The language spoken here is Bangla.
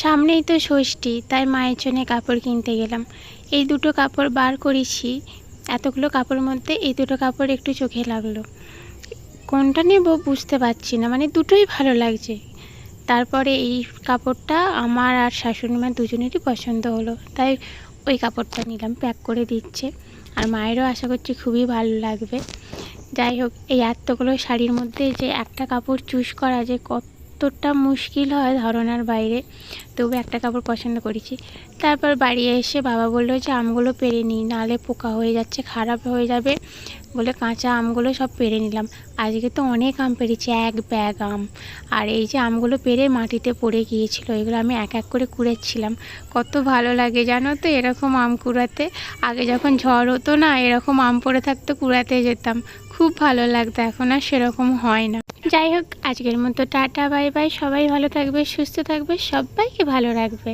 সামনেই তো ষষ্ঠী, তাই মায়ের জন্য কাপড় কিনতে গেলাম। এই দুটো কাপড় বার করেছি, এতগুলো কাপড়ের মধ্যে এই দুটো কাপড় একটু চোখে লাগল। কোনটা নেব বুঝতে পারছি না মানে দুটোই ভালো লাগছে। তারপরে এই কাপড়টা আমার আর শাশুড়ি মা দুজনেরই পছন্দ হলো, তাই ওই কাপড়টা নিলাম, প্যাক করে দিচ্ছে। আর মায়েরও আশা করছি খুবই ভালো লাগবে। যাই হোক, এই এতগুলো শাড়ির মধ্যে যে একটা কাপড় চুজ করা যে কতটা মুশকিল হয় ধারণার বাইরে। তবু একটা কাপড় পছন্দ করেছি। তারপর বাড়ি এসে বাবা বলল যে, আমগুলো পেরে নিই, নাহলে পোকা হয়ে যাচ্ছে, খারাপ হয়ে যাবে। বলে, কাঁচা আমগুলো সব পেরে নিলাম। আজকে তো অনেক আম পেরেছি, এক ব্যাগ আম। আর এই যে আমগুলো পেরে মাটিতে পড়ে গিয়েছিল, এগুলো আমি এক এক করে কুড়েছিলাম। কত ভালো লাগে জানো তো, এরকম আম কুড়াতে। আগে যখন ঝড় হতো না, এরকম আম পড়ে থাকতো, কুড়াতে যেতাম। খুব ভালো লাগতো, এখন আর সেরকম হয় না। যাই হোক, আজকের মতো টাটা, বাই বাই, সবাই ভালো থাকবে, সুস্থ থাকবে, সবাইকে ভালো রাখবে।